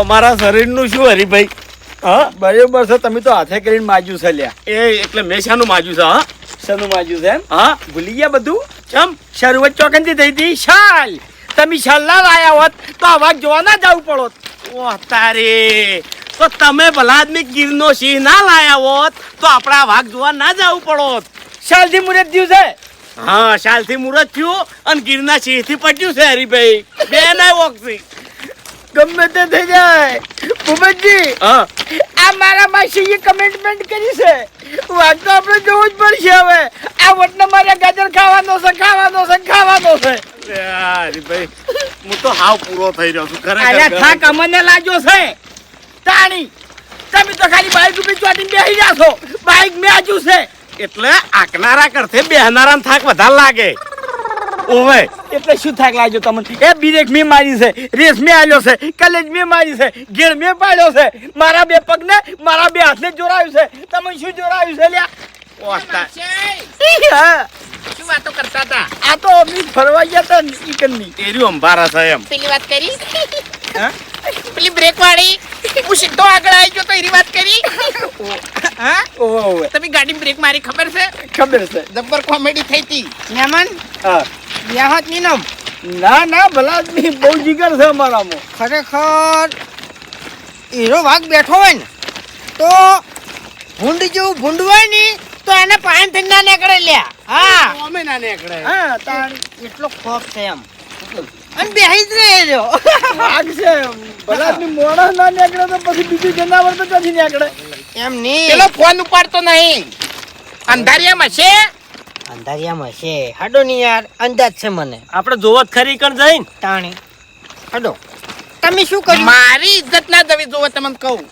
અમારા શરીરનું શું હરીભાઈ? હા? બરાબર છે તમે તો હાથે કરીને માજ્યું છે લ્યા. એ એટલે મેં શાનું માજ્યું છે હા? શેનું માજ્યું છે એમ? હા. ભૂલી ગયા બધું? ચમ? શરૂઆત ચોકનથી થઈ હતી. શાલ! તમે શાલ ના લાયા હોત તો અવાજ જોવા ના જવું પડોત. ઓહ તારે. તો તમે ભલા આદમી ગીરનો સિંહ ના લાયા હોત તો આપણા વાઘ જોવા ના જવું પડોત. શાલથી મુરત થયું છે? હા શાલથી મુરત થયું અને ગીરના સિંહથી પટ્યું છે હરીભાઈ. બે ના વોકસી ગમે તે થઈ જાય. ભૂપતજી હા. આ મારા માસીએ કમેન્ટમેન્ટ કરી છે. વાત તો આપણે જોવું જ પડશે હવે. આ વટને મારે ગાજર ખાવાનો છે ખાવાનો છે ખાવાનો છે. અરે ભાઈ હું તો હાવ પૂરો થઈ રહ્યો છું. ખરેખર અરે થાક અમને લાગ્યો છે. તાણી તમે તો ખાલી બાઈક ઉપર ચોટીને બેસી જાશો. છો બાઈક આજુ છે. એટલે આકનારા કરતે બેહનારા થાક વધારે લાગે. ઓવે. એટલે શું થાક લાગ્યો તમને? એ બ્રેક મેં મારી છે રેસ મેં આલ્યો છે કલેજ મેં મારી છે ઘેર મેં પાડ્યો છે. મારા બે પગને મારા બે હાથને જોડાયું છે. તમે શું જોડાયું છે લ્યા? ઓહ શું વાતો કરતા હતા? આ તો અમે ફરવા ગયા હતા ને ઈ એર્યું અંબારા છે એમ. પેલી વાત કરી? હા? પેલી બ્રેક વાળી? હું સીધો આગળ આવી ગયો તો એની વાત કરી? હા? ઓવે. તમે ગાડી બ્રેક મારી ખબર છે? ખબર છે. જબ્બર કોમેડી થઈ હતી મહેમાન? હા. યાહત નીનમ ના ના ભલા બહુ જીગર છે અમારામાં. ખરેખર હીરો વાઘ બેઠો હોય ને તો ભૂંડ જેવું ભૂંડ હોય ને તો એને પાન થઈ ના નીકળે લ્યા. હા. અમે ના નીકળે. હા તાર એટલો ખોફ છે એમ. અને બેહી જ રહે જો વાઘ છે ભલા મોડા ના નીકળે તો પછી બીજું જનાવર તો ક્યાંથી નીકળે? એમ નહીં. પેલો ફોન ઉપાડતો નહીં. અંધારિયામાં છે? અંધારિયામાં છે. હાડો ની યાર અંદાજ છે મને. આપણે જોવત ખરી કણ જઈને. તાણી. હાડો. તમે શું કર્યું? મારી ઇજ્જત ના જવી જોવે તમને કહું.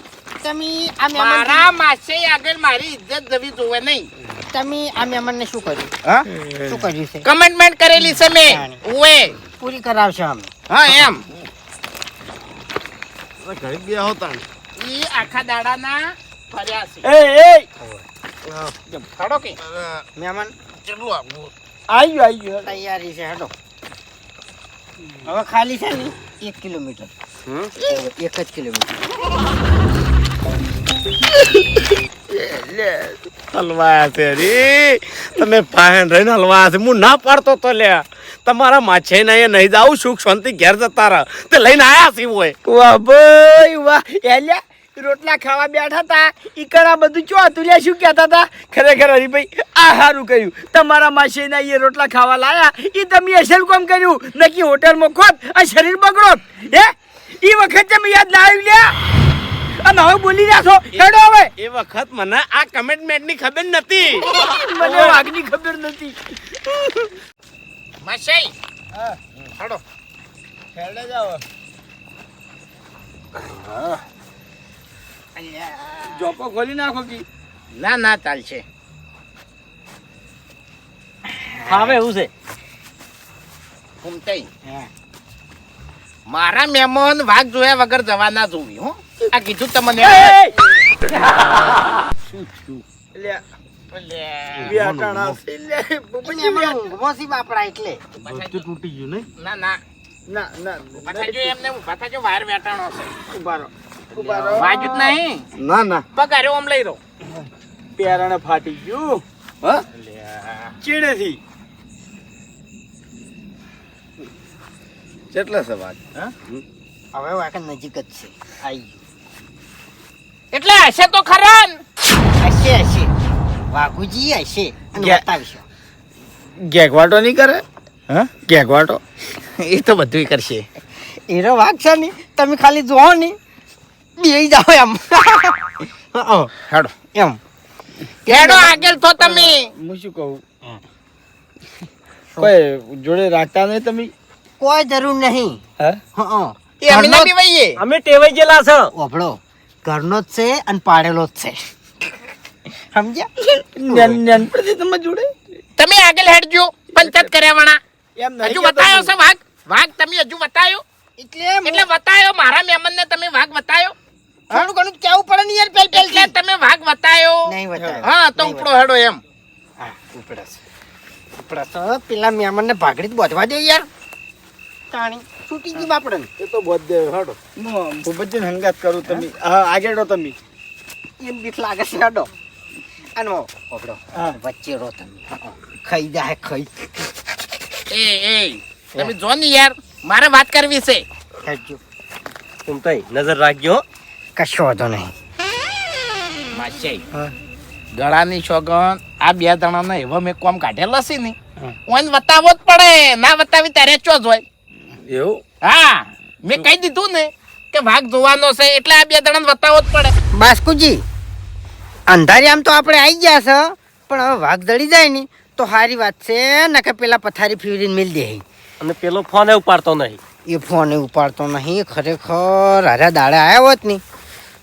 તમે આ મારા માસે આગળ મારી ઇજ્જત જવી જોવે નહીં. તમે આ મહેમાનને શું કર્યું? હા? શું કર્યું છે? કમેન્ટમેન્ટ કરેલી છે મેં. ઓએ પૂરી કરાવશે અમે હા એમ. ઘરે બે હોતા ઈ આખા દાડાના ફર્યા છે. એ એ. ખડો કે? મહેમાન ચલું આપવું આઈ ગયો તૈયારી છે હેડો હવે ખાલી છે ને એક કિલોમીટર એક જ કિલોમીટર તમે ફાહેન રહીને હલવાયા હું ના પાડતો તો લે તમારા માછે ને અહીંયા નહીં જાઉં સુખ શાંતિ ઘેર જતા રહે તે લઈને આયા છે હોય વાહ. વાહ રોટલા ખાવા બેઠા હતા ઈ કરા બધું ચો હતું લ્યા શું કહેતા હતા? ખરેખર હરીભાઈ આ સારું કર્યું. તમારા માસીના એ રોટલા ખાવા લાયા એ તમે અસલ કામ કર્યું? નક્કી હોટલમાં ખોત આ શરીર બગડોત હે? એ વખત તમે યાદ ના આવી લ્યા? અને હવે બોલી રહ્યા છો હેડો હવે. એ વખત મને આ કમિટમેન્ટની ખબર નથી મને વાઘની ખબર નથી માસે. હેડો. હેડો જાવ જોપો ખોલી નાખો કી. ના ના ચાલશે. હવે એવું છે? ઘૂમતાઈ મારા મહેમાન વાઘ જોયા વગર જવા ના જોવી હો. આ કીધું તમને શી બાપડા એટલે. તૂટી ગયું ને ના. ના ના. ના થાજો એમને ઊભા થાજો વાર વેટાણો છે. ઊભા રહો ઊભા રહો. વાજુ જ નહીં. ના ના. પગારે ઓમ લઈ રહો. પેરાણે ફાટી ગયું. હ? ચીડેથી કેટલા છે વાત હવે વાંક નજીક જ છે. આવી એટલે હશે તો ખરા હશે હશે. વાઘુજી હશે અને બતાવશે. ગેગવાટો નહીં કરે? હા? ગેગવાટો એ તો બધું કરશે. હીરો વાઘ છે ને તમે ખાલી જોવો ને. બે જાઓ એમ. હેડો. એમ. હેડો આગળ તો તમે? હું શું કહું? કોઈ જોડે રાખતા નહીં તમે? કોઈ જરૂર નહીં. હા? હં, એ અમે ટેવાઈ ગયેલા છે. ઓભળો ઘરનો જ છે અને પાડેલો જ છે. સમજ્યા? નેન નેન પરથી તમે જોડે? તમે આગળ હેડજો પંચાયત કર્યા વાળા એમ હજુ બતાયો છે વાઘ? વાઘ તમે હજુ બતાયો? એટલે એટલે બતાયો મારા મહેમાન ને તમે વાઘ બતાયો? થોડું ઘણું કેવું પડે ને યાર પેલ પેલ એટલે તમે ભાગ બતાયો. નહીં બતાયો હા તો ઉપડો હેડો એમ. હા ઉપડાસ ઉપડાસ પેલા મેમન ને ભાગડી જ બોધવા દે યાર. તાણી છૂટી ગઈ બાપડન. એ તો બોધ દે હેડો ભૂપતજી હંગાત કરું તમે. હા આગેડો તમે. એમ બીક લાગે છે હેડો. અનમો ઓપડો વચ્ચે રો તમે. ખાઈ જાય ખાઈ. એ એ તમે જો ને યાર મારે વાત કરવી છે. થેન્ક યુ તું તો નજર રાખજો કશો વાંધો નહીં. ગળાની છોગન આ બે જણાને એવો મેં કોમ કાઢેલો છે નહીં ઓન બતાવવો જ પડે. ના બતાવી ત્યારે ચો જ હોય એવું? હા. મેં કહી દીધું ને કે ભાગ જોવાનો છે એટલે આ બે જણાને બતાવવો જ પડે. બાસ્કુજી અંધારી આમ તો આપણે આવી ગયા છે પણ હવે વાઘ દળી જાય ને તો સારી વાત છે ને કે પેલા પથારી ફેરીને મિલ દે અને પેલો ફોન એ ઉપાડતો નહીં. એ ફોન એ ઉપાડતો નહીં ખરેખર. હારા દાડે આવ્યા હોત ને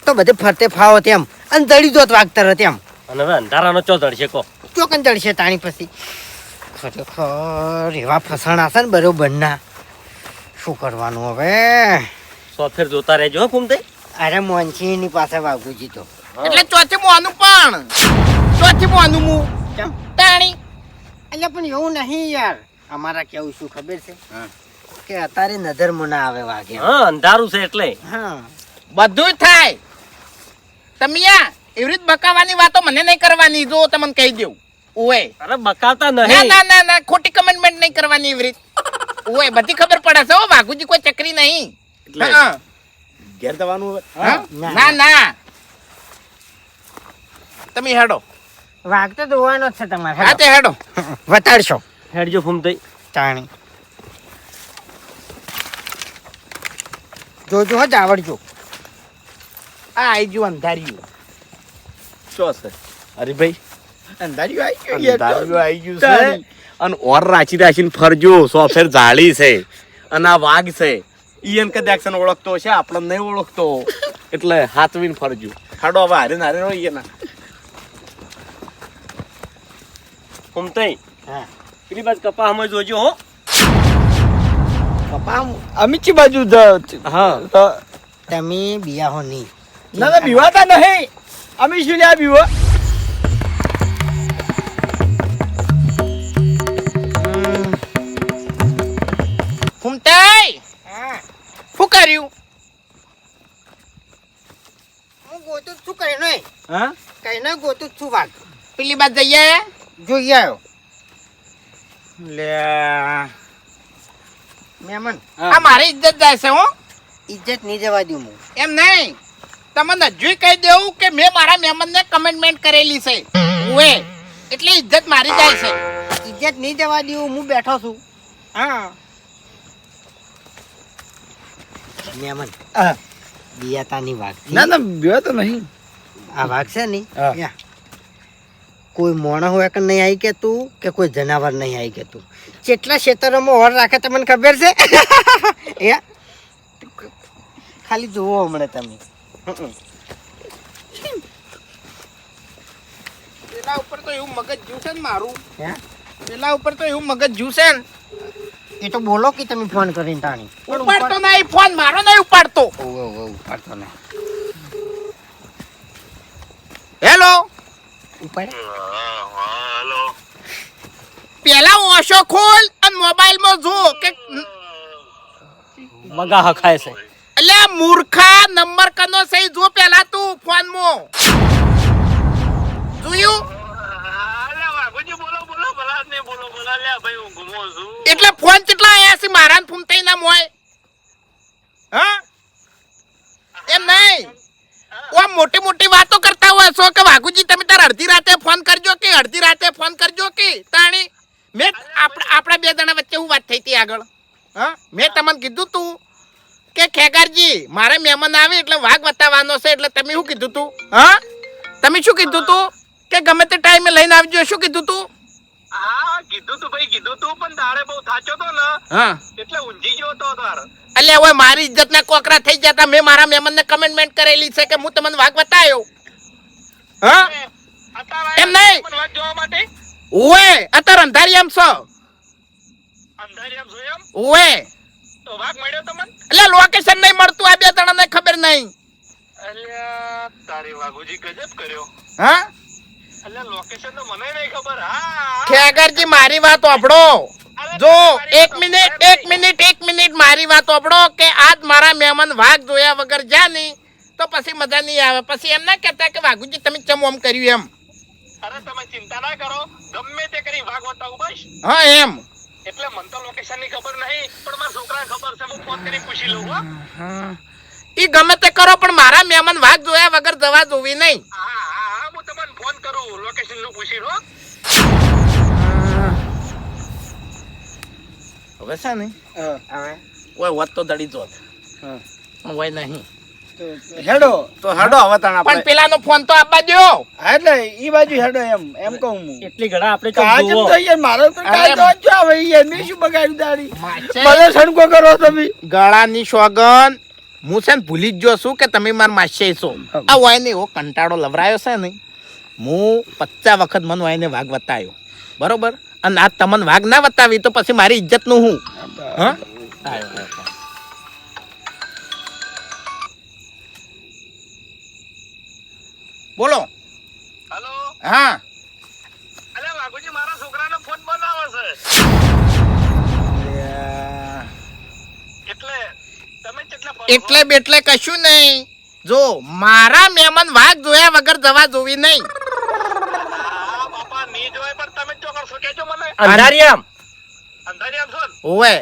તો બધે ફરતે ફાવો તેમ. અને દળી દોત વાગતર હતી એમ અને હવે અંધારાનો ચો દળશે કો? ચોકન દળશે તાણી પછી? ખરેખર એવા ફસાણા છે ને બરોબરના શું કરવાનું હવે? સો ફેર જોતા રહેજો હો ફૂમતાઈ અરે મોનસીની પાસે વાઘુજી તો. એટલે ચોથી મોનું પણ. ચોથી મોનું મુ. કેમ? તાણી. એટલે પણ એવું નહીં યાર. અમારા કેવું શું ખબર છે? કે અત્યારે નજર મુના આવે વાગે. હા અંધારું છે એટલે. હા. બધું થાય. તમે યા એવી રીત બકાવાની વાતો મને નહીં કરવાની જો તમને કહી દઉં. ઓય અરે બકાતા નહીં. ના ના ના ખોટી કમેન્ટમેન્ટ નહીં કરવાની એવી રીત. ઓય બધી ખબર પડે છે હો વાઘુજી કોઈ ચકરી નહીં. એટલે- ઘેર દવાનું ના. ના ના. તમે હેડો. વાઘ તો ધોવાનો છે તમારે. હા તે હેડો. વતાડશો. હેડજો ફૂમતઈ ચાણી. જોજો હજ જ આવડજો આ આઈ ગયું અંધાર્યું. શું છે ભાઈ અંધાર્યું આવી ગયું અંધાર્યું આવી ગયું છે. અને ઓર રાચી રાચીને ફરજો સો ફેર જાળી છે. અને આ વાઘ છે. ઈયન કદાચ ઓળખતો છે આપણને નહીં ઓળખતો. એટલે હાથવીને ફરજો. હાડો હવે હારે નારે નો ઈયના. કુમતઈ હા. પેલી બાજુ કપાસમાં જોજો હો. કપા અમિતજી બાજુ હા. અ, બિયા હો નહીં ના ના બીવાતા નહીં. અમે શું લ્યા બીવો? ફૂમતાઈ! શું કર્યું? હું ગોતું છું કઈ નહીં હા? કઈ નહીં ગોતું છું વાત પેલી બાદ જઈએ? જોઈ આવ્યો લે. મેમન આ મારી ઇજ્જત જાય છે હો. ઇજ્જત નહીં જવા દઉં હું. એમ નહીં. તમને હજુ કહી દેવું કે મેં મારા મહેમાનને કમેન્ટમેન્ટ કરેલી છે. ઓએ એટલે ઇજ્જત મારી જાય છે. ઇજ્જત નહીં જવા દઉં હું બેઠો છું. હા. મહેમાન. બિયાતાની વાઘ. ના ના તો નહીં. આ વાઘ છે નહીં યા. કોઈ મોણા હોય કે નહીં આવી કે તું કે કોઈ જનાવર નહીં આવી કે તું. કેટલા ક્ષેત્રોમાં ઓર રાખે તમને ખબર છે. યા. ખાલી જોવો હમણાં તમે. પેલા ઉપર તો એવું મગજ જ્યું ને મારું. હે? પેલા ઉપર તો એવું મગજ જ્યું ને. એ તો બોલો કે તમે ફોન કરીને તાણી. ઉપાડતો નહીં ફોન મારો નહીં ઉપાડતો. ઉપાડતો નહીં. હેલો? ઉપાડે? પેલા ઓશો ખોલ અને મોબાઈલમાં જો કે મગા હખાય છે. એટલે મૂર્ખા નંબર કનો સહી જો પેલા તું ફોનમાં. જોયું? એટલે ફોન કેટલા આયા છે? મારા ફોન ફૂમતાઈ ના મોય. હા? એમ નહીં? ઓ મોટી મોટી વાતો કરતા હોય છો કે વાઘુજી તમે તાર અડધી રાતે ફોન કરજો કે અડધી રાતે ફોન કરજો કે? તાણી મેં આપણા બે જણા વચ્ચે હું વાત થઈ હતી આગળ. હા? મેં તમને કીધું તું કે ખેગરજી મારે મહેમાન આવે એટલે વાઘ બતાવવાનો છે એટલે તમે શું કીધું તું? હા? તમે શું કીધું તું? કે ગમે તે ટાઈમે લઈને આવજો શું કીધું તું? હા કીધું તું ભાઈ કીધું તું પણ તારે બહુ થાચો તો ને. હા. એટલે ઊંઘી ગયો તો તાર. એટલે હવે મારી કોકરા થઈ જતા મેં મારા મહેમાનને કમેન્ટમેન્ટ કરેલી છે કે હું તમને વાઘ બતાવ્યો હા? અત્યારે એમ નહીં. જોવા માટે? ઓએ અત્યારે અંધારી એમ છો. એમ? ઓએ તો વાઘ મળ્યો તમને? એટલે લોકેશન નહીં મળતું આ બે જણાને ખબર નહીં. અલ્યા તારી વાઘુજી ગજબ કર્યો. હા? અલ્યા લોકેશન તો મને નહીં ખબર. હા ખેગરજી મારી વાત સાંભળો જો એક મિનિટ એક મિનિટ એક મિનિટ મારી વાત ઓપડો કે આજ મારા મહેમાન વાઘ જોયા વગર જા નહીં તો પછી મજા નહીં આવે. પછી એમ ના કહેતા કે વાઘુજી તમે ચમ ઓમ કર્યું એમ? અરે તમે ચિંતા ના કરો. ગમે તે કરી વાઘ બસ હા એમ. એટલે મને તો લોકેશનની ખબર નહીં પણ મારા છોકરાને ખબર છે હું ફોન કરી પૂછી લઉં હો. ઈ ગમે તે કરો પણ મારા મહેમાન વાઘ જોયા વગર જવા જોવી નહીં. હા હા હા હું તમને ફોન કરું લોકેશનનું પૂછી લો હવે છે ને? હવે ઓય વત તો દડી જોત. હા. ઓય નહીં. હેડો તો હેડો હવે તાણ પણ પેલાનો ફોન તો આપવા દ્યો. એટલે ઈ બાજુ હેડો એમ એમ કહું હું. એટલી ઘડા આપણે તો કાચ તો યાર મારો તો અરે તો જો હવે એને શું બગાડ્યું દાડી? મને સણકો કરો તમે. ગળાની સોગન હું છે ને ભૂલી જ જો છું કે તમે મારા માસે છો. આ નહીં એવો કંટાળો લવરાયો છે ને. હું પચાસ વખત મને વાયને વાઘ વતાયો. બરોબર? અને આ તમને વાઘ ના વતાવી તો પછી મારી ઇજ્જતનું હું હા? બોલો. હેલો? હા. અરે વાઘુજી મારા છોકરાનો ફોન બનાવે છે. એટલે તમે કેટલા એટલે બેટલે કશું નહીં. જો મારા મહેમાન વાઘ જોયા વગર જવા જોવી નહીં. હા બાપા ની જોય પણ તમે ચો કરશો કેજો મને. અંધારિયામ. અંધારી આપશો ને ઓવે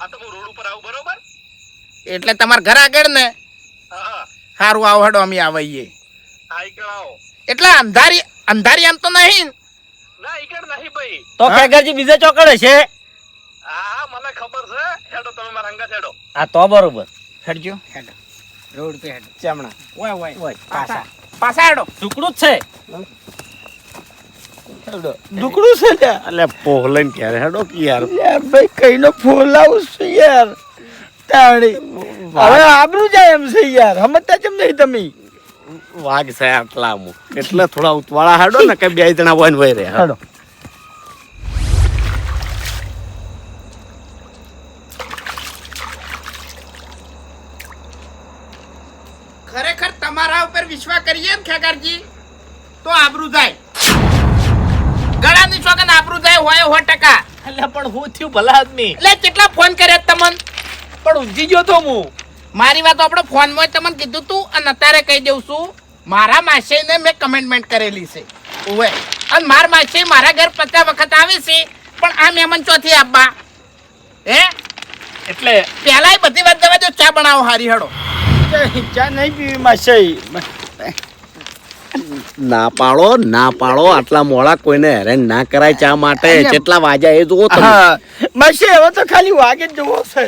આ તો હું રોડ ઉપર આવું બરોબર? એટલે તમારા ઘર આગળ ને? સારું આવો હડો અમે આવીએ. આવો એટલે અંધારી અંધારી આમ તો નહીં. ના ઈકડ નહીં ભાઈ. તો કેગરજી બીજે ચોકડે છે? હા હા મને ખબર છે. હેડો તમે મારા અંગા હેડો. આ તો બરોબર. હેડજો. રોડ પે હેડો. ચામણા. ઓય ઓય. ઓય, પાસા પાસા હેડો. ટુકડું જ છે. દુકડું છે એટલે પોહલન ક્યારે હેડો કે યાર? યાર ભાઈ કઈનો ફોલાવું છું યાર. તાણી. હવે આબરું જાય એમ છે યાર. સમજતા કેમ નહીં તમે? વાઘ છે આટલા અમુક એટલે થોડા ઉતવાળા હાડો ને કે બે જણા હોય ને વહી હાડો. ખરેખર તમારા ઉપર વિશ્વાસ કરીએ ને ખેગરજી? તો આબરૂ જાય. ગળાની સોગન આબરૂ જાય હોય હો ટકા. એટલે પણ હું થયું ભલા આદમી? એટલે કેટલા ફોન કર્યા તમન? પણ ઉજી ગયો તો હું. મારી વાત આપણે ફોનમાં તમને કીધું તું અને અત્યારે કહી દઉં છું. મારા માસીને મેં કમેન્ટમેન્ટ કરેલી છે. ઓવે અને માર માસી મારા ઘર પચાસ વખત આવે છે પણ આ મહેમાન ચોથી આપવા. હે? એટલે પહેલાય બધી વાત દવા જો ચા બનાવો હારી હડો ચા- નહીં પીવી માસી. ના પાડો ના પાડો આટલા મોડા કોઈને હેરાન ના કરાય ચા માટે. કેટલા વાગ્યા એ જુઓ તમે. માસી હવે તો ખાલી વાગે જ જુઓ છે.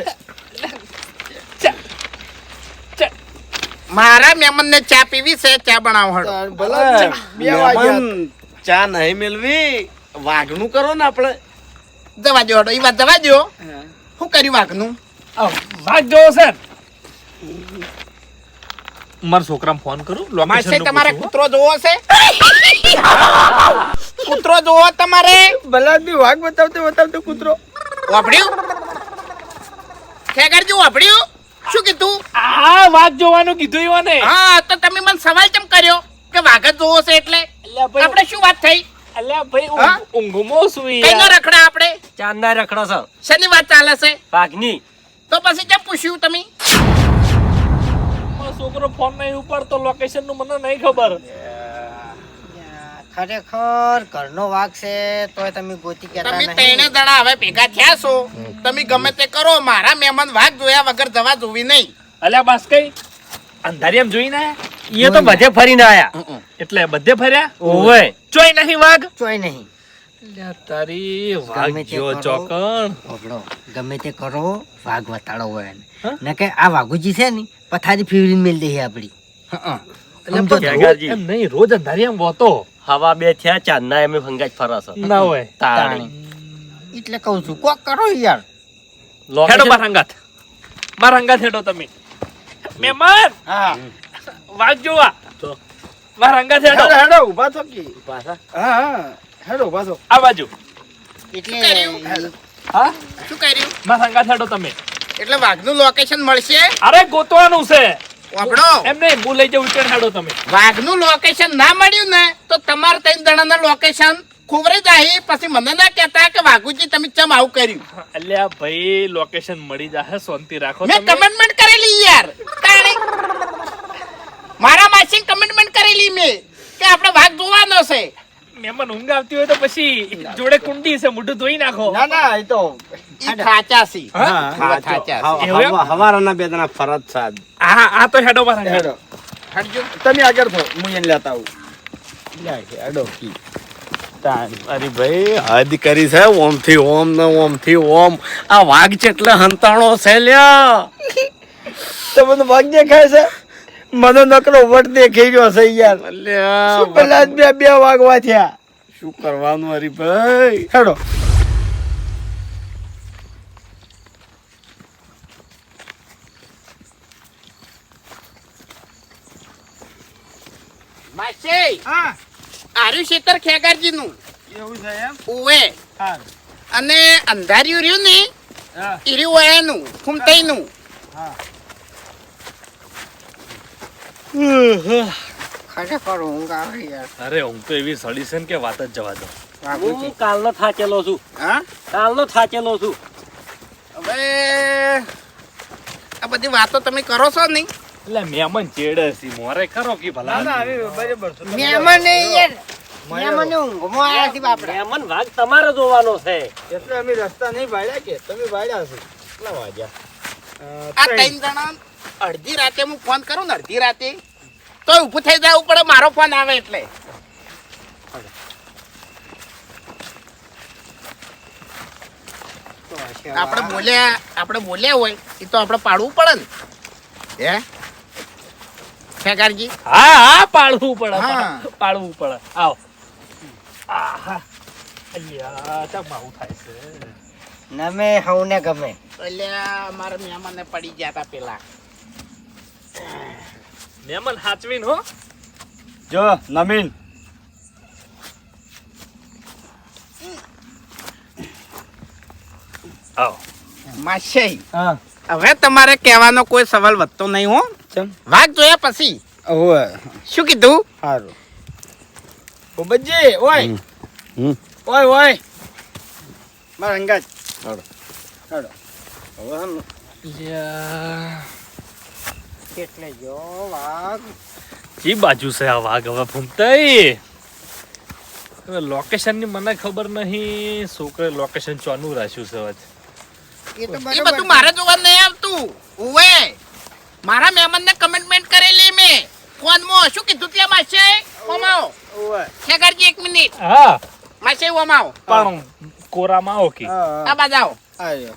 મારા મહેમાનને ચા પીવી છે ચા બનાવો હડો. ભલે બે વાગ્યા. મહેમાન, ચા નહીં મેળવી વાઘનું કરો ને આપણે. જવા દો એ વાત જવા દો શું કર્યું વાઘનું? વાઘ જોવો સર મારા છોકરા ફોન કરું લોકેશન તમારે કૂતરો જોવો છે? કૂતરો જોવો તમારે? ભલા બી વાઘ બતાવતો બતાવતો કૂતરો. વાપડ્યું ખેગરજી વાપડ્યું શું કીધું? હા વાઘ જોવાનું કીધું ઈવાને. હા તો તમે મને સવાલ કેમ કર્યો? કે વાઘ જ જોવો છે એટલે? આપણે શું વાત થઈ? અલ્યા ભાઈ ઊંઘમો સુઈ કઈનો રખડા આપણે? ચાંદના રખડો સર શેની વાત ચાલે છે? વાઘની. તો પછી કેમ પૂછ્યું તમે? છોકરો ફોન નહીં ઉપાડતો લોકેશનનું મને નહીં ખબર. ખરેખર ઘરનો વાઘ છે તોય તમે ગોતી કહેતા તમે ત્રણે જણા હવે ભેગા થયા છો. તમે ગમે તે કરો મારા મહેમાન વાઘ જોયા વગર જવા જોવી નહીં. અલ્યા બસ કઈ અંધારિયામ જોઈને આયા? એ તો બધે ફરીને આયા. એટલે બધે ફર્યા? ઓવે. ચોય નહીં વાઘ? ચોય નહીં. તારી ગમે વાઘ તે જો કરો. ચોકણ. ગમે તે કરો વાઘ વતાડો હોય. ને કે આ વાઘુજી છે ને પથારી ફેરવીને મેલ દે આપડી એટલે પણ રોજ એમ નહીં રોજ અંધારિયામ વોતો. હવા બે થયા ચાંદના એમ ભંગાજ ફરસ ના હોય. તાણી. એટલે કહું છું કોક કરો યાર. હેડો બાર હંગાત હેડો તમે. મહેમાન! હા. વાત જોવા. તો? હંગાત હેડો. હેડો ઊભા થો કે? પાછા હા હા. હેડો ઊભા થો આ બાજુ. એટલે હા? શું કર્યું? બાર હંગાત હેડો તમે. એટલે વાઘનું લોકેશન મળશે? અરે ગોતવાનું છે. વાપડો એમ નહીં હું લઈ જાઉં ઉચેડ હેડો તમે. વાઘનું લોકેશન ના મળ્યું ને તો તમારે ત્રણ જણાના લોકેશન ખોવરે જાય. પછી મને ના કહેતા કે વાઘુજી તમે ચમ આવું કર્યું? અલ્યા ભાઈ લોકેશન મળી જશે શાંતિ રાખો મેં કમેન્ટમેન્ટ કરેલી યાર. મારા માસી કમેન્ટમેન્ટ કરેલી મેં કે આપણે વાઘ જોવાનો છે. મહેમાન ઊંઘ આવતી હોય તો પછી જોડે કુંડી છે મોઢું ધોઈ નાખો. ના ના એ તો ખાચાસી હા, એમ? હવારના બે જણા ફરજ સાદ હા આ તો હેડો મારા હેડો. હેડજો. તમે આગળ થો હું એને લેતા આવું. લે, હેડો કી. અરે ભાઈ હદ કરી છે. ઓમથી ઓમ ને ઓમથી ઓમ. આ વાઘ ચેટલે હંતાણો છે લ્યા. તમને વાઘ દેખાય છે? મને નકરો વટ દેખાઈ ગયો છે યાર. પેલા જ બે બે વાગવા થયા શું કરવાનું હરીભાઈ હેડો. માસી હા. આર્યું શેતર ખેગારજી નું એવું છે એમ? ઉવે. હા અને અંધાર્યું રહ્યું ને હા. ઈ રહ્યું વયાનું ફૂમતાઈનું ખરેખર ઊંઘ આવે યાર. અરે ઊંઘ તો એવી સડી છે ને કે વાત જ જવા દો. હું કાલનો થાકેલો છું. હા? કાલનો થાકેલો છું. હવે આ બધી વાતો તમે કરો છો નહીં? એટલે મહેમાન ચેડે છે મોરે ખરો કે ના ના બરાબર છે. મહેમાન ને યાર મહેમાન ઊંઘમાં આવ્યા છે બાપડા. મહેમાન ભાગ તમારે જોવાનો છે. એટલે અમે રસ્તા નહીં ભાડ્યા કે તમે ભાડ્યા છે. કેટલા વાગ્યા? આ ત્રણ. ત્રણ જણા અડધી રાતે હું ફોન કરું ને અડધી રાતે. તો ઊભું થઈ જવું પડે મારો ફોન આવે એટલે. આપણે બોલ્યા આપણે બોલ્યા હોય એ તો આપણે પાડવું પડે ને. હે? ખેગારજી હા હા પાડવું પડે હા. પાડવું પડે. આવો. આહા. અલ્યા ચમ થાય છે. નમે હવને ગમે. એટલે મારા મહેમાનને પડી ગયા હતા પેલા. મહેમાન હાચવીન હો. જો નમીન. આવો. માસી હવે તમારે કહેવાનો કોઈ સવાલ વધતો નહીં હો. ચમ. વાઘ જોયા પછી. ઓય શું કીધું? સારું ઓબજી ઓય. ઓય ઓય. મારા અંગાજ. હાડો હાડો એટલે જો વાઘ. જી બાજુ છે આ વાઘ હવે ફૂમતાઈ હવે લોકેશનની મને ખબર નહીં. છોકરે લોકેશન ચોનું રાખ્યું છે હવે. એ તો બધું મારે જોવા નહીં આવતું. ઉવે. મારા મહેમાનને કમેન્ટમેન્ટ કરેલી મેં. ફોનમાં શું કીધું ત્યાં માસે? ઓમાઓ. ઓય. ખેગારજી એક મિનિટ. હા. માસે ઓમાઓ. પણ કોરામાં આવો કે. આ બાજુ આવો. આયો.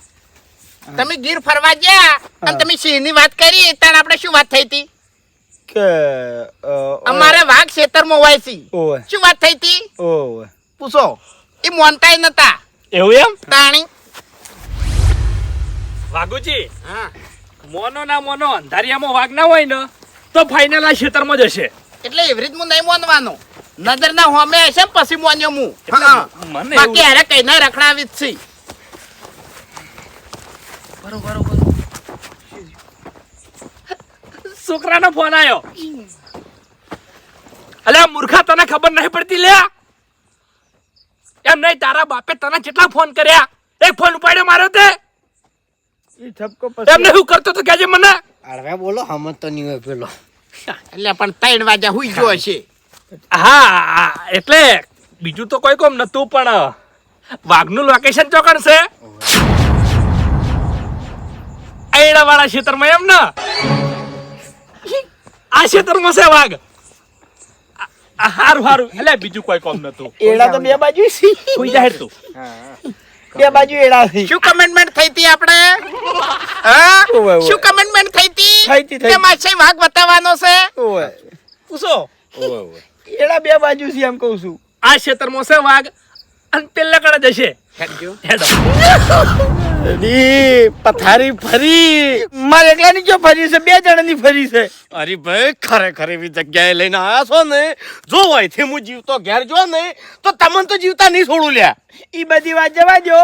તમે ગીર ફરવા ગયા અને તમે સિંહની વાત કરી તાણ આપણે શું વાત થઈ હતી? કે અમારે વાઘ ખેતરમાં હોય છે. શું વાત થઈ હતી? પૂછો. એ મોનતાય નતા. એવું એમ? તાણી. વાઘુજી. હા. મોનો ના મોનો અંધારિયામાં વાઘ ના હોય ને તો ફાઇનલ આ ખેતરમાં જશે. એટલે એવી રીત હું નહીં મોનવાનો. નજર ના હોમે હશે પછી મોન્યો હું મને બાકી હારે કઈ ના રખડાવી જ છે. છોકરાનો ફોન આવ્યો અલ્યા મૂર્ખા તને ખબર નહીં પડતી લે. એમ નહીં તારા બાપે તને કેટલા ફોન કર્યા? એક ફોન ઉપાડ્યો મારો તે. ઈ ઠપકો કરતો તો કહેજે મને? હળવે બોલો હમત તો નહીં હોય પેલો એટલે પણ ત્રણ વાગ્યા હુઈ ગયો હશે. હા એટલે બીજું તો કોઈ કોમ નતું પણ વાઘનું લોકેશન ચોકણ છે. આયડા વાળા ક્ષેત્રમાં એમ ને? આ ક્ષેત્રમાં છે વાઘ. હારું હારું. એટલે બીજું કોઈ કોમ નતું. એડા તો બે બાજુ છે. કોઈ જાહેર તું. બે બાજુ એડા શું કમેન્ટમેન્ટ થઈ હતી આપણે? હા. શું કમેન્ટમેન્ટ થઈ હતી? થઈ હતી, કે માસે વાઘ બતાવવાનો છે? ઓય પૂછો. ઓય એડા બે બાજુ છે એમ કહું છું. આ ક્ષેત્રમાં છે વાઘ. અને પેલા કડા જશે. હેડો અરે પથારી ફરી. મારે એકલાની જો ફરી છે? બે જણાની ફરી છે. અરે ભાઈ ખરેખર એવી જગ્યાએ લઈને આવ્યા છો ને? જો અહીંથી હું જીવતો ઘેર જો ને તો તમને તો જીવતા નહીં છોડું લ્યા. ઈ બધી વાત જવા દો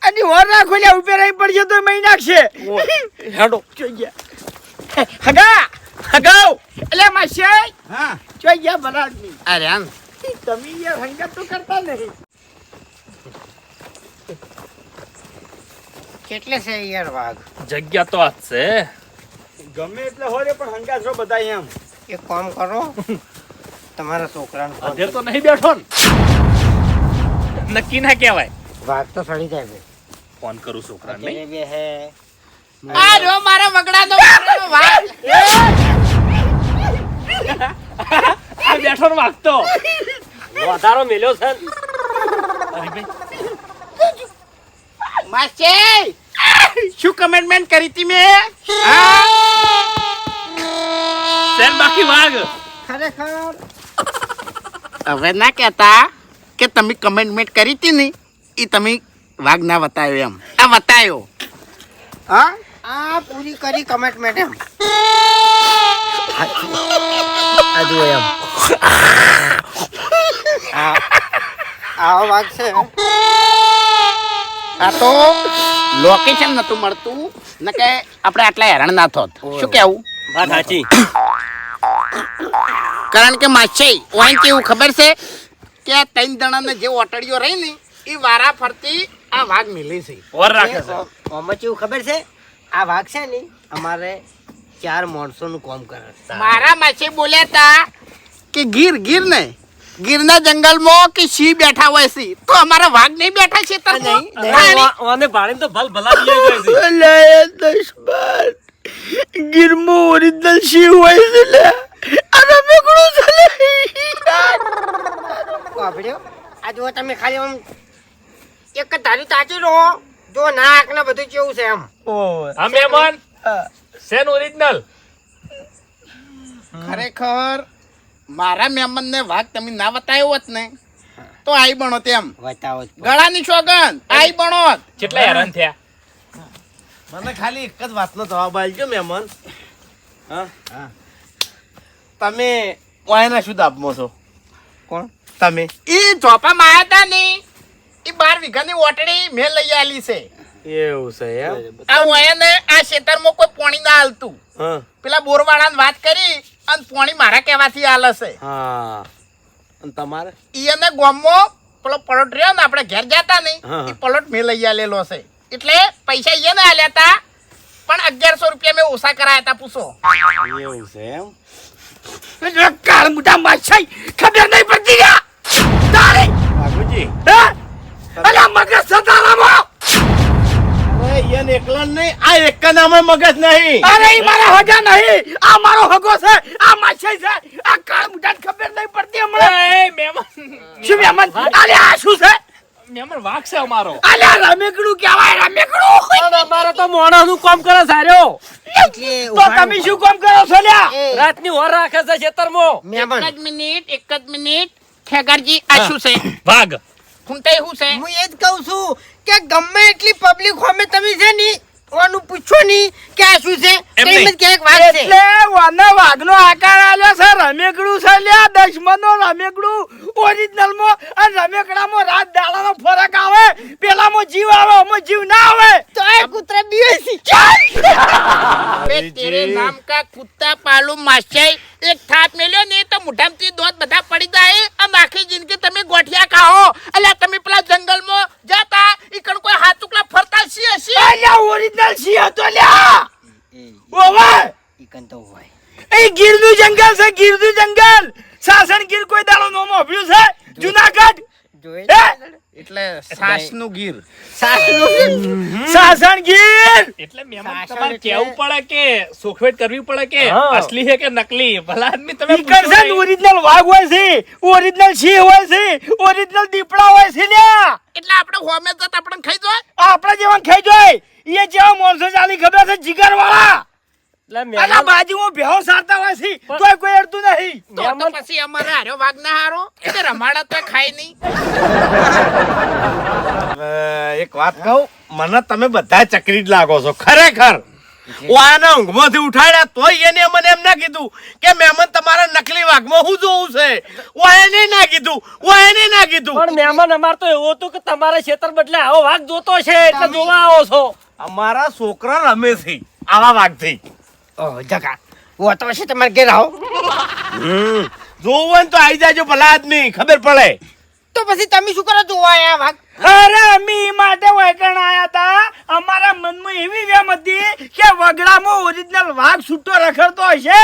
અને હોર રાખો લ્યા ઉભે રહી પડશે તો મહી નાખશે. હેડો. જોઈ ગયા. હગા હગાવ એટલે માસે. હા. જોઈ ગયા બરાબર અરે આમ. તમે યાર હંગા તો કરતા નહીં. કેટલે છે યાર વાઘ? જગ્યા તો આ જ છે. ગમે એટલે હોય પણ હંગાત છો બધા એમ. એક કામ કરો. તમારા છોકરાને ફોન તો નહીં બેઠો ને. નક્કી ના કહેવાય. વાઘ તો સડી જાય બે ફોન કરું છોકરાને એ બે હે. આ જો મારા વગડાનો મારો વાઘ. આ બેઠો ને વાગતો વધારો મેલ્યો છે ને. માસે શું કમેન્ટમેન્ટ કરી હતી મેં હા શેન બાકી વાઘ ખરેખર હવે ના કહેતા કે તમે કમેન્ટમેન્ટ કરી હતી ને એ તમે વાઘ ના બતાવ્યો એમ આ બતાવ્યો હા આ પૂરી કરી કમિટમેન્ટ એમ આ જુઓ એમ આવો વાઘ છે આ તો લોકેશન નતું મળતું. ને કે આપણે આટલા હેરાન ના થોત. શું કેવું? વાત સાચી. કારણ કે માછે ઓઈન કેવું ખબર છે કે આ ત્રણ જણાને જે ઓટડીઓ રહી ને એ વારા ફરતી આ વાઘ મિલી છે. ઓર રાખે છે. ઓમાં કેવું ખબર છે? આ વાઘ છે ને અમારે ચાર માણસો નું કામ કરે છે. મારા માછે બોલ્યા તા કે ગીર ગીર ને ગીરના જંગલમાં કે સિંહ બેઠા હોય છે તો અમારા વાઘ નહીં બેઠા છે તો ઓને ભાળીને તો ભલ ભલા એ દુશ્મન. ગીરમાં ઓરિજિનલ સિંહ હોય છે લે? અને મેકડું છે લે? વાપર્યો? આ જો તમે ખાલી આમ એક જ ધાર્યું તાચી રહો. જો નાક ને બધું કેવું છે એમ. ઓ આ મહેમાન. શેન ઓરિજિનલ. ખરેખર મારા મહેમાનને વાઘ તમે ના બતાવ્યો હોત ને તો આઈ બણો તેમ બતાવો. ગળાની છોગન આઈ બણો કેટલા હેરાન થયા? મને ખાલી એક જ વાતનો જવાબ આપજો મહેમાન. હા? તમે વાયના શું દાબમાં છો? કોણ? તમે. એ ચોપા માયા તા ને એ બાર વીઘાની ઓટડી મેં લઈ આલી છે. એવું છે એમ? આ ઓયાને આ ખેતરમાં કોઈ પાણી ના હાલતું હા. પેલા બોરવાળાને વાત કરી અને પોણી મારા કહેવાથી હાલે છે. હા. અને તમારે? ઈ એને ગામમાં પેલો પલોટ રહ્યો ને આપણે ઘેર જતા નહીં એ પલોટ મેં લઈ આલેલો છે. એટલે પૈસા એને આલ્યા તા પણ અગિયારસો રૂપિયા મેં ઓછા કરાયા હતા પૂછો. એવું છે એમ? કાળ મોટા માછાઈ ખબર નહીં પડતી તારી. બાબુજી. હે? અલા મગજ સતારામાં અરે ઈયન એકલા નહીં આ એક નામે મગજ નહીં. અરે ઈ મારા હગા નહીં. આ મારો હગો છે આ માછે છે આ કાળ મોટા ખબર નહીં પડતી હમણાં એ મહેમાન શું મહેમાન અરે આ શું છે? મહેમાન વાઘ છે અમારો. અલે રમેકડું કહેવાય રમેકડું. અમારે તો મોણાનું કામ કરે સાર્યો તો તમે શું કામ કરો છો લ્યા? રાતની ઓર રાખે છે ખેતરમાં. મહેમાન એક જ મિનિટ એક જ મિનિટ. ખેગરજી આ શું છે? વાઘ. ખૂંટાઈ હું છે? હું એ જ કહું છું કે ગમે એટલી પબ્લિક હોમે તમે છે ની ઓનું પૂછો ની કે આ શું છે? એમ કે એક વાત છે. એટલે વાના વાઘનો આકાર આલ્યો છે રમેકડું છે લે દશમનો રમેકડું. ઓરિજિનલમાં અને રમેકડામાં રાત દાડાનો ફરક આવે પેલામાં જીવ આવે આમાં જીવ ના આવે. તો એ કૂતરા બીવે છે તેરે નામ કા કુત્તા પાલુ માસાઈ એક થાપ મેલ્યો ને તો મુઠામથી દોત બધા પડી જાય અને આખી જિંદગી તમે ગોઠિયા ખાઓ અલ્યા તમે પેલા જંગલમાં જતા ઈ કણ કોઈ હાથુકલા ફરતા છીએ છીએ અલ્યા ઓરિજિનલ સિંહ હતો લ્યા ઓવે ઈ કંતો હોય એ ગીરનું ગીરનું જંગલ. સાસણ ગીર કોઈ દાડો નોમ અભ્યું છે? જુનાગઢ? એટલે સાસનું ગીર. સાસણ ગીર? એટલે મહેમાન તમારે કેવું પડે કે સોખવેટ કરવી પડે કે અસલી છે કે નકલી? ભલા આદમી તમે કરશે ઓરિજિનલ વાઘ હોય છે ઓરિજિનલ સિંહ હોય છે ઓરિજિનલ દીપડા હોય છે ને એટલે આપણે હોમે જત આપણે ખાઈ જાય આપણા જેવા ખાઈ જોય એ જેવા માણસો ચાલી ખબર છે જીગર વાળા એટલે આના મહેમાન બાજુમાં ભેહો સારતા હોય છે. તોય કોઈ અડતું નહીં. તો તો પછી અમારે હારો વાઘ ના હારો એટલે રમાડા તો ખાય નહીં. એક વાત કહું મને તમે બધા ચકરી જ લાગો છો ખરેખર. ઓયાના ઊંઘમાંથી ઉઠાડ્યા તોય એને મને એમ ના કીધું કે મહેમાન તમારા નકલી વાઘમાં શું જોવું છે. એને ના કીધું ઓયાને ના કીધું. પણ મહેમાન અમાર તો એવું હતું કે તમારા ક્ષેત્ર બદલે આવો વાઘ જોતો છે એટલે જોવા આવો છો. અમારા છોકરા રમે છે આવા વાઘથી. જગા. વો તો છે તમારે ઘેર આવો? હમ. જોવું ને તો આવી જાજો ભલા આદમી ખબર પડે. તો પછી તમે શું કરો જોવા આયા વાઘ. અરે અમે માટે વૈકણ આયા તા. અમારા મનમાં એવી વેમ હતી કે વગડામાં ઓરિજિનલ વાઘ છૂટો રખડતો હશે.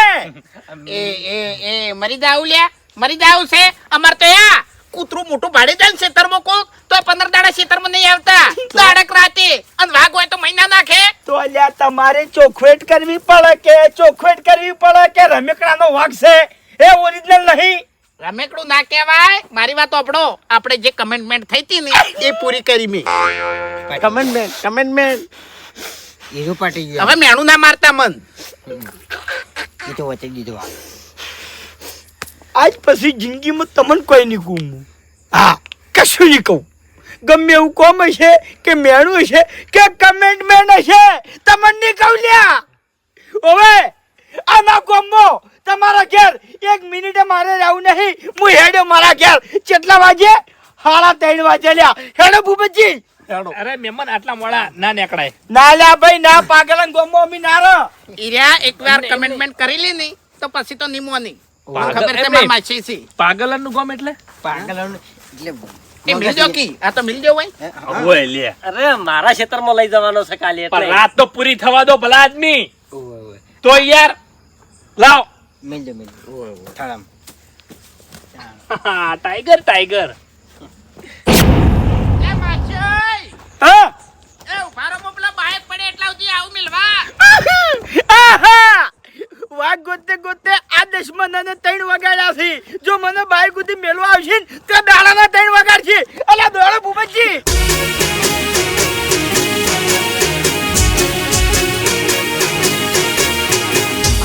એ એ એ મરી દાવ લ્યા. મરી દાવ છે. અમાર તો યા. કૂતરું મોટું ભાડે જાય ને ખેતરમાં કોક તો પંદર દાડા ખેતરમાં નહીં આવતા. દાડક રાતે. અને વાઘ હોય તો મહિના નાખે. તો અલ્યા તમારે ચોખવેટ કરવી પડે કે ચોખવેટ કરવી પડે કે રમેકડાનો વાઘ છે? એ ઓરિજિનલ નહીં. રમેકડું ના કહેવાય. મારી વાત આપણો આપણે જે કમેન્ટમેન્ટ થઈ હતી ને એ પૂરી કરી મે. કમેન્ટમેન્ટ કમેન્ટમેન્ટ હીરો પાટી ગયો. હવે મેણું ના મારતા મન. એ તો વચ્ચે દીધો આ. આજ પછી જિંદગીમાં તમને કોઈ નહીં કહું હું. હા કશું નહીં કહું. ગમે એવું કોમ હશે કે મેણું હશે કે કમેન્ટમેન્ટ હશે તમને નહીં કહું લ્યા. હવે આના કોમો તમારા ઘેર એક મિનિટે મારે રહેવું નહીં. હું હેડ્યો મારા ઘેર. કેટલા વાગે? સાડા ત્રણ વાગે લ્યા. હેડો ભૂપતજી. અરે મહેમાન આટલા મોડા ના નીકળાય. ના લ્યા ભાઈ ના પાગલન ગોમો અમી નારો ઈર્યા એકવાર કમેન્ટમેન્ટ કરી લે નહીં તો પછી તો નિમો નહીં. ખબર એમ માસી છે. પાગલનનું ગામ એટલે? પાગલોને. એટલે એ મિલજો કી. આ તો મિલજો હોય ઓય લે. અરે મારા ખેતરમાં લઈ જવાનો છે કાલે રાત તો પૂરી થવા દો ભલા આદમી. ઓવે, ઓવે. તો યાર લાવ. મિલજો મિલજો. Tiger tiger. એ માસી હા? એ ઊભા રહો પેલા બાયક પડે એટલા સુધી આવું મિલવા. આહા! વાઘ ગોતે ગોતે આ દશમનાને ત્રણ વગાડ્યા છે. જો મને બાઈક સુધી મેલવા આવશે ને, તો દાડાના ત્રણ વગાડશે. અલા દોડો ભૂપતજી.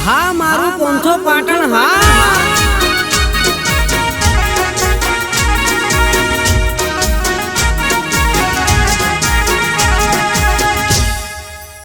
હા, મારું પોંથો પાટણ, હા.